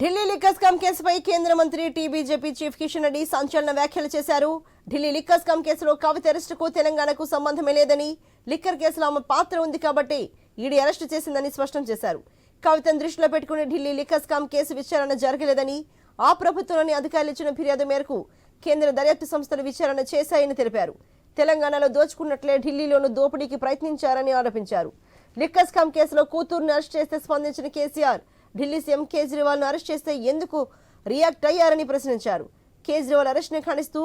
Delhi liquor come కేసుపై కేంద్ర మంత్రి టీబీజేపీ చీఫ్ కిషన్ రెడ్డి సంచలన వ్యాఖ్యలు చేశారు. ఢిల్లీ లిక్కర్ కమ్ కేసులో కవిత అరెస్టుకు తెలంగాణకు సంబంధమే లేదని లిక్కర్ కేసులో ఆమె పాత్ర ఉంది కాబట్టి ఈడీ అరెస్టు చేసిందని స్పష్టం చేశారు. కవితను దృష్టిలో పెట్టుకుని ఢిల్లీ లిక్కర్ కమ్ కేసు విచారణ జరగలేదని ఆ ప్రభుత్వంలోని అధికారులు ఇచ్చిన ఫిర్యాదు మేరకు కేంద్ర దర్యాప్తు సంస్థలు విచారణ చేశాయని తెలిపారు. తెలంగాణలో దోచుకున్నట్లే ఢిల్లీలోనూ దోపిడీకి ప్రయత్నించారని ఆరోపించారు. లిక్కర్ కమ్ కేసులో కూతురును అరెస్ట్ చేస్తే స్పందించిన కేసీఆర్ ఢిల్లీ సీఎం కేజ్రీవాల్ను అరెస్ట్ చేస్తే ఎందుకు రియాక్ట్ అయ్యారని ప్రశ్నించారు. కేజ్రీవాల్ అరెస్ట్ని ఖండిస్తూ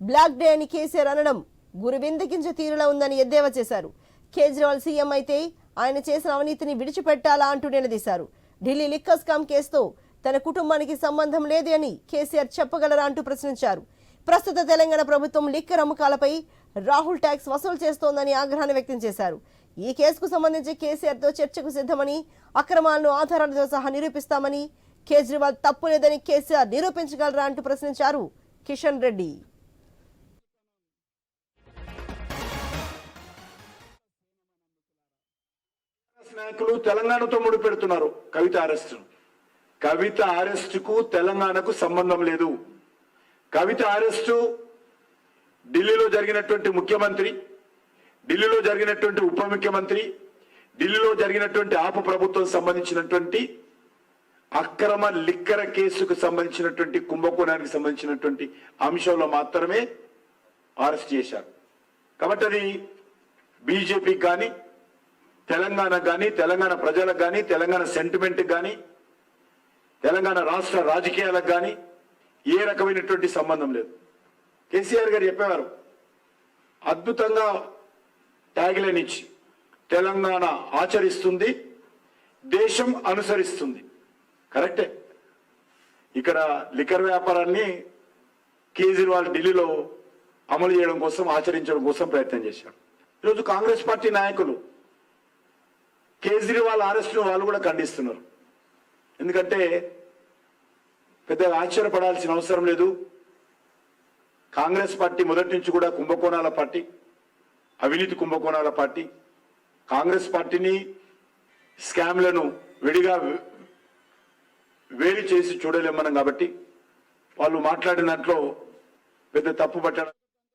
బ్లాక్ డే అని కేసీఆర్ అనడం గురువిందకించ తీరులా ఉందని ఎద్దేవా చేశారు. కేజ్రీవాల్ సీఎం అయితే ఆయన చేసిన అవినీతిని విడిచిపెట్టాలా అంటూ నిలదీశారు. ఢిల్లీ లిక్కర్ స్కామ్ కేసుతో తన కుటుంబానికి సంబంధం లేదు అని కేసీఆర్ చెప్పగలరా అంటూ ప్రశ్నించారు. ప్రస్తుత తెలంగాణ ప్రభుత్వం లిక్కర్ అమ్మకాలపై రాహుల్ ట్యాక్స్ వసూలు చేస్తోందని ఆగ్రహాన్ని వ్యక్తం చేశారు. ఈ కేసుకు సంబంధించి కేసీఆర్తో చర్చకు సిద్ధమని అక్రమాలను ఆధారాలతో సహా నిరూపిస్తామని కేజ్రీవాల్ తప్పు లేదని కేసీఆర్ నిరూపించగలరా అంటూ ప్రశ్నించారు కిషన్ రెడ్డి. నాయకులు తెలంగాణతో ముడిపెడుతున్నారు కవిత అరెస్ట్. కవిత అరెస్టుకు తెలంగాణకు సంబంధం లేదు. కవిత అరెస్టు ఢిల్లీలో జరిగినటువంటి ముఖ్యమంత్రి ఢిల్లీలో జరిగినటువంటి ఉప ముఖ్యమంత్రి ఢిల్లీలో జరిగినటువంటి ఆపు ప్రభుత్వం సంబంధించినటువంటి అక్రమ లిక్కర కేసుకు సంబంధించినటువంటి కుంభకోణానికి సంబంధించినటువంటి అంశంలో మాత్రమే అరెస్ట్ చేశారు. కాబట్టి అది బీజేపీకి కానీ తెలంగాణ కానీ తెలంగాణ ప్రజలకు కానీ తెలంగాణ సెంటిమెంట్ కానీ తెలంగాణ రాష్ట్ర రాజకీయాలకు కానీ ఏ రకమైనటువంటి సంబంధం లేదు. కేసీఆర్ గారు చెప్పేవారు అద్భుతంగా ట్యాగ్లైన్ ఇచ్చి తెలంగాణ ఆచరిస్తుంది దేశం అనుసరిస్తుంది. కరెక్టే. ఇక్కడ లిక్కర్ వ్యాపారాన్ని కేజ్రీవాల్ ఢిల్లీలో అమలు చేయడం కోసం ఆచరించడం కోసం ప్రయత్నం చేశారు. ఈరోజు కాంగ్రెస్ పార్టీ నాయకులు కేజ్రీవాల్ అరెస్ట్ను వాళ్ళు కూడా ఖండిస్తున్నారు. ఎందుకంటే పెద్దగా ఆశ్చర్యపడాల్సిన అవసరం లేదు. కాంగ్రెస్ పార్టీ మొదటి నుంచి కూడా కుంభకోణాల పార్టీ అవినీతి కుంభకోణాల పార్టీ కాంగ్రెస్ పార్టీని స్కామ్లను విడిగా వేడి చేసి చూడలేమన్నాం మనం కాబట్టి వాళ్ళు మాట్లాడినట్లో పెద్ద తప్పు పట్టడం